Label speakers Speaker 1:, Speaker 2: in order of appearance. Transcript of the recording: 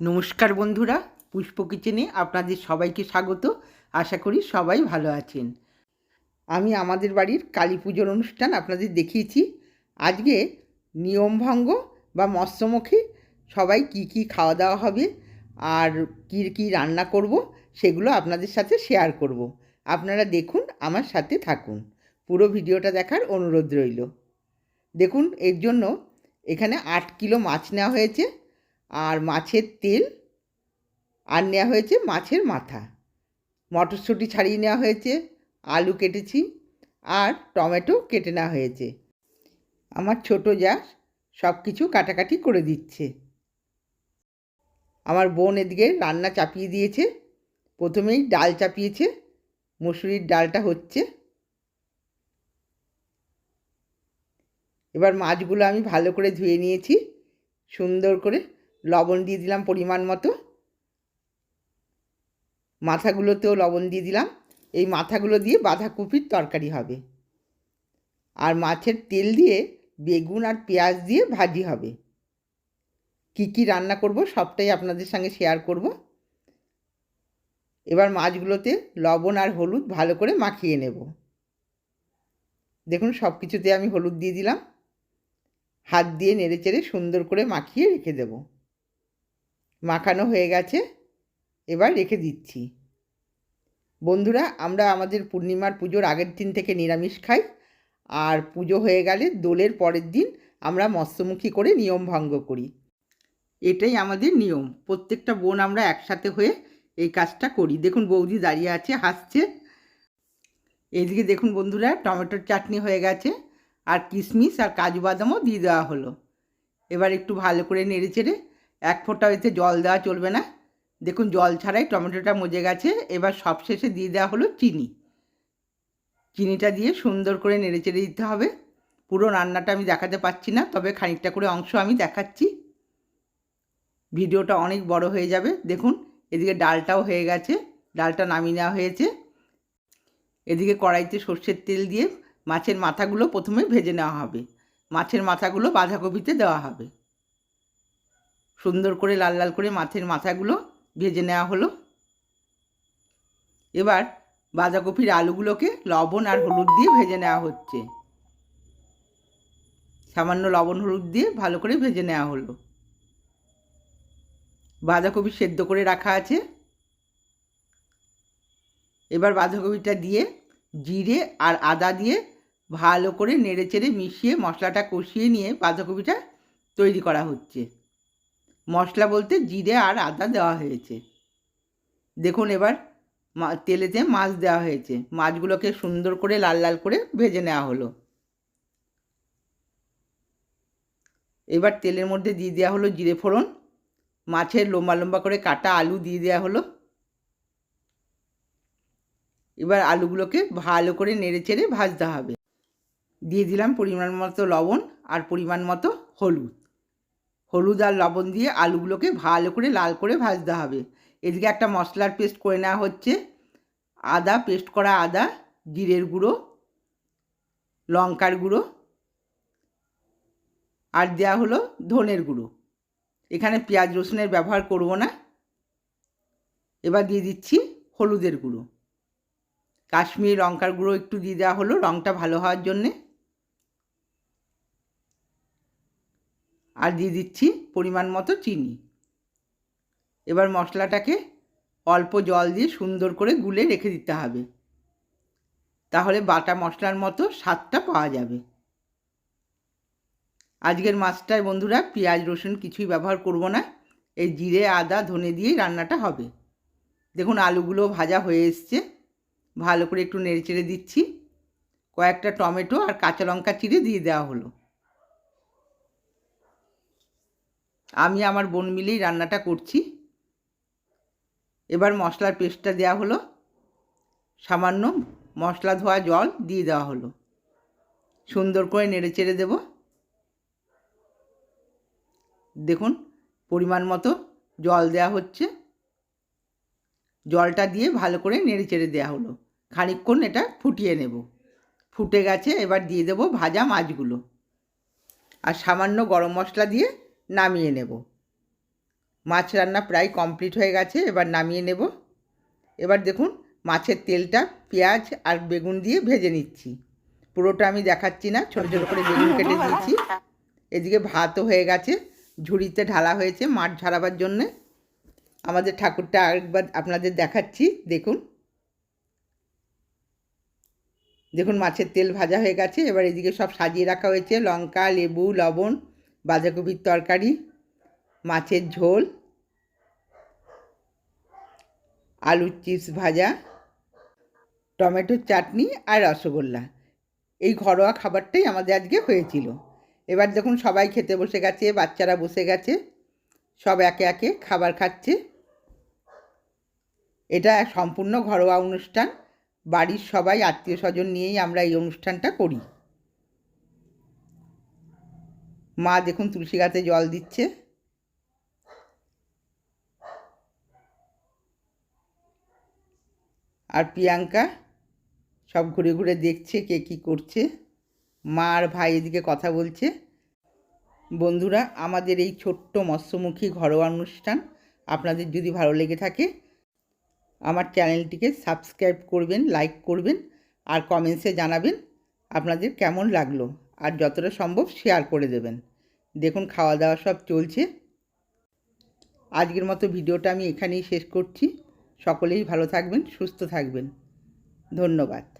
Speaker 1: নমস্কার বন্ধুরা, পুষ্প কিচেনে আপনাদের সবাইকে স্বাগত। আশা করি সবাই ভালো আছেন। আমি আমাদের বাড়ির কালী পুজোর অনুষ্ঠান আপনাদের দেখিয়েছি। আজকে নিয়মভঙ্গ বা মৎস্যমুখী, সবাই কি কি খাওয়া দাওয়া হবে আর কী কী রান্না করব সেগুলো আপনাদের সাথে শেয়ার করব। আপনারা দেখুন, আমার সাথে থাকুন। পুরো ভিডিওটা দেখার অনুরোধ রইল। দেখুন, এর জন্য এখানে আট কিলো মাছ নেওয়া হয়েছে। আর মাছের তেল আর নেওয়া হয়েছে মাছের মাথা। মটরশুঁটি ছাড়িয়ে নেওয়া হয়েছে, আলু কেটেছি আর টমেটো কেটে নেওয়া হয়েছে। আমার ছোট যা সব কিছু কাটাকাটি করে দিচ্ছে। আমার বোন এদিকে রান্না চাপিয়ে দিয়েছে। প্রথমেই ডাল চাপিয়েছে, মুসুরির ডালটা হচ্ছে। এবার মাছগুলো আমি ভালো করে ধুয়ে নিয়েছি, সুন্দর করে লবণ দিয়ে দিলাম পরিমাণ মতো। মাথাগুলোতেও লবণ দিয়ে দিলাম। এই মাথাগুলো দিয়ে বাঁধাকপির তরকারি হবে। আর মাছের তেল দিয়ে বেগুন আর পেঁয়াজ দিয়ে ভাজি হবে। কি কি রান্না করব সবটাই আপনাদের সঙ্গে শেয়ার করব। এবার মাছগুলোতে লবণ আর হলুদ ভালো করে মাখিয়ে নেব। দেখুন সব কিছুতে আমি হলুদ দিয়ে দিলাম। হাত দিয়ে নেড়ে চেড়ে সুন্দর করে মাখিয়ে রেখে দেব। মাখানো হয়ে গেছে, এবার রেখে দিচ্ছি। বন্ধুরা, আমরা আমাদের পূর্ণিমার পুজোর আগের দিন থেকে নিরামিষ খাই, আর পুজো হয়ে গেলে দোলের পরের দিন আমরা মৎস্যমুখী করে নিয়ম ভঙ্গ করি। এটাই আমাদের নিয়ম। প্রত্যেকটা বোন আমরা একসাথে হয়ে এই কাজটা করি। দেখুন, বৌদি দাঁড়িয়ে আছে, হাসছে। এদিকে দেখুন বন্ধুরা, টমেটোর চাটনি হয়ে গেছে, আর কিশমিশ আর কাজু বাদামও দিয়ে দেওয়া হলো। এবার একটু ভালো করে নেড়ে চেড়ে এক ফোঁটা এতে জল দেওয়া চলবে না। দেখুন, জল ছাড়াই টমেটোটা মজে গেছে। এবার সবশেষে দিয়ে দেওয়া হলো চিনি। চিনিটা দিয়ে সুন্দর করে নেড়ে চেড়ে দিতে হবে। পুরো রান্নাটা আমি দেখাতে পাচ্ছি না, তবে খানিকটা করে অংশ আমি দেখাচ্ছি। ভিডিওটা অনেক বড় হয়ে যাবে। দেখুন, এদিকে ডালটাও হয়ে গেছে। ডালটা নামিয়ে নেওয়া হয়েছে। এদিকে কড়াইতে সর্ষের তেল দিয়ে মাছের মাথাগুলো প্রথমে ভেজে নেওয়া হবে। মাছের মাথাগুলো বাঁধাকপিতে দেওয়া হবে। সুন্দর করে লাল লাল করে মাছের মাথাগুলো ভেজে নেওয়া হলো। এবার বাঁধাকপির আলুগুলোকে লবণ আর হলুদ দিয়ে ভেজে নেওয়া হচ্ছে। সামান্য লবণ হলুদ দিয়ে ভালো করে ভেজে নেওয়া হলো। বাঁধাকপি সেদ্ধ করে রাখা আছে। এবার বাঁধাকপিটা দিয়ে জিরে আর আদা দিয়ে ভালো করে নেড়ে চেড়ে মিশিয়ে মশলাটা কষিয়ে নিয়ে বাঁধাকপিটা তৈরি করা হচ্ছে। মশলা বলতে জিরে আর আদা দেওয়া হয়েছে। দেখুন এবার তেলেতে মাছ দেওয়া হয়েছে। মাছগুলোকে সুন্দর করে লাল লাল করে ভেজে নেওয়া হলো। এবার তেলের মধ্যে দিয়ে দেওয়া হলো জিরে ফোড়ন। মাছের লম্বা লম্বা করে কাটা আলু দিয়ে দেওয়া হলো। এবার আলুগুলোকে ভালো করে নেড়ে চেড়ে ভাজতে হবে। দিয়ে দিলাম পরিমাণ মতো লবণ আর পরিমাণ মতো হলুদ। হলুদ আর লবণ দিয়ে আলুগুলোকে ভালো করে লাল করে ভাজতে হবে। এদিকে একটা মশলার পেস্ট করে নেওয়া হচ্ছে। আদা, পেস্ট করা আদা, জিরের গুঁড়ো, লঙ্কার গুঁড়ো, আর দেওয়া হলো ধনের গুঁড়ো। এখানে পেঁয়াজ রসুনের ব্যবহার করব না। এবার দিয়ে দিচ্ছি হলুদের গুঁড়ো। কাশ্মীরি লঙ্কার গুঁড়ো একটু দিয়ে দেওয়া হলো রঙটা ভালো হওয়ার জন্যে। আর দিয়ে দিচ্ছি পরিমাণ মতো চিনি। এবার মশলাটাকে অল্প জল দিয়ে সুন্দর করে গুলে রেখে দিতে হবে। তাহলে বাটা মশলার মতো স্বাদটা পাওয়া যাবে। আজকের মাছটায় বন্ধুরা পেঁয়াজ, রসুন কিছুই ব্যবহার করব না। এই জিরে, আদা, ধনে দিয়েই রান্নাটা হবে। দেখুন আলুগুলো ভাজা হয়ে এসছে। ভালো করে একটু নেড়ে চেড়ে দিচ্ছি। কয়েকটা টমেটো আর কাঁচা লঙ্কা চিড়ে দিয়ে দেওয়া হলো। আমি আমার বোন মিলেই রান্নাটা করছি। এবার মশলার পেস্টটা দেওয়া হলো। সামান্য মশলা ধোয়া জল দিয়ে দেওয়া হলো। সুন্দর করে নেড়ে চেড়ে দেব। দেখুন, পরিমাণ মতো জল দেওয়া হচ্ছে। জলটা দিয়ে ভালো করে নেড়ে চেড়ে দেওয়া হলো। খানিকক্ষণ এটা ফুটিয়ে নেব। ফুটে গেছে, এবার দিয়ে দেবো ভাজা মাছগুলো। আর সামান্য গরম মশলা দিয়ে নামিয়ে নেব। মাছ রান্না প্রায় কমপ্লিট হয়ে গেছে, এবার নামিয়ে নেব। এবার দেখুন, মাছের তেলটা, পেঁয়াজ আর বেগুন দিয়ে ভেজে নিচ্ছি। পুরোটা আমি দেখাচ্ছি না, ছোটো ছোটো করে বেগুন কেটে দিয়েছি। এদিকে ভাতও হয়ে গেছে, ঝুড়িতে ঢালা হয়েছে মাঠ ঝরাবার জন্যে। আমাদের ঠাকুরটা আরেকবার আপনাদের দেখাচ্ছি, দেখুন। দেখুন, মাছের তেল ভাজা হয়ে গেছে, এবার এদিকে সব সাজিয়ে রাখা হয়েছে, লঙ্কা, লেবু, লবণ। বাঁধাকপির তরকারি, মাছের ঝোল, আলুর চিপস ভাজা, টমেটোর চাটনি আর রসগোল্লা। এই ঘরোয়া খাবারটাই আমাদের আজকে হয়েছিল। এবার দেখুন সবাই খেতে বসে গেছে, বাচ্চারা বসে গেছে, সব একে একে খাবার খাচ্ছে। এটা সম্পূর্ণ ঘরোয়া অনুষ্ঠান। বাড়ির সবাই আত্মীয় স্বজন নিয়েই আমরা এই অনুষ্ঠানটা করি। মা দেখুন তুলসী গাছে জল দিচ্ছে। আর প্রিয়াঙ্কা সব ঘুরে ঘুরে দেখছে কে কী করছে। মা আর ভাই এদিকে কথা বলছে। বন্ধুরা, আমাদের এই ছোট্ট মৎস্যমুখী ঘরোয়া অনুষ্ঠান আপনাদের যদি ভালো লেগে থাকে, আমার চ্যানেলটিকে সাবস্ক্রাইব করবেন, লাইক করবেন আর কমেন্টসে জানাবেন আপনাদের কেমন লাগল। আর যতটা সম্ভব শেয়ার করে দেবেন। দেখুন খাওয়া দাওয়া সব চলছে। আজকের মতো ভিডিওটা আমি এখানেই শেষ করছি। সকলেই ভালো থাকবেন, সুস্থ থাকবেন। ধন্যবাদ।